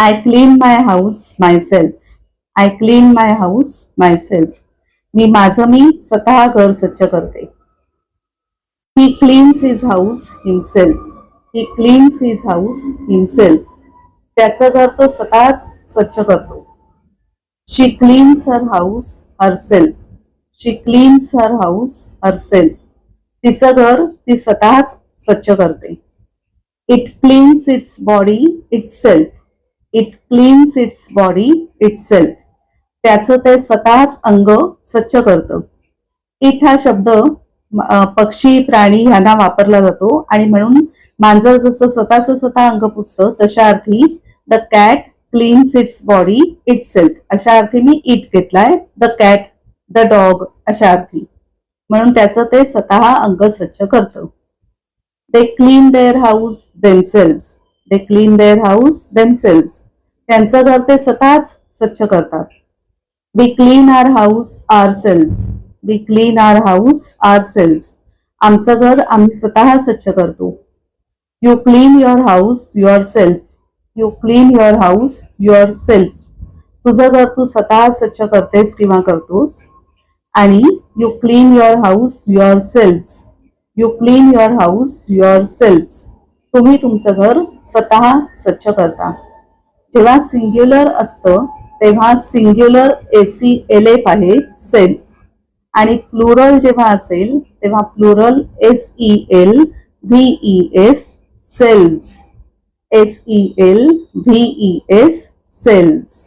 I clean my house myself I clean my house myself मी माझं मी स्वतः घर स्वच्छ करते. He cleans his house himself he cleans his house himself त्याचं घर तो स्वतःच स्वच्छ करतो. She cleans her house herself she cleans her house herself तिचं घर ती स्वतःच स्वच्छ करते. It cleans its body itself it cleans its body itself त्याचं ते स्वतःच अंग स्वच्छ करतं. इट हा शब्द पक्षी प्राणी ह्यांना वापरला जातो आणि म्हणून मांजर जसं स्वतःच स्वतः अंग पुसतं तशा अर्थी the cat cleans its body itself अशा अर्थी मी इट घेतलाय द कॅट द डॉग अशा अर्थी. म्हणून त्याचं ते स्वतः अंग स्वच्छ करतं. They clean their house themselves they clean their house themselves त्यांचं घर ते स्वतःच स्वच्छ करतात. We clean our house ourselves we clean our house ourselves आमचं घर आम्ही स्वतः स्वच्छ करतो. You clean your house yourself you clean your house yourself तुझं घर तू स्वतः स्वच्छ करतेस किंवा करतोस. आणि you clean your house yourself you clean your house yourself तुम्ही तुमचं घर स्वतः स्वच्छ करता. जेव्हा सिंग्युलर असतं तेव्हा singular S E L F आहे सेल्फ आणि प्लुरल जेव्हा असेल तेव्हा plural S E L V E S selves. S E L V E S selves.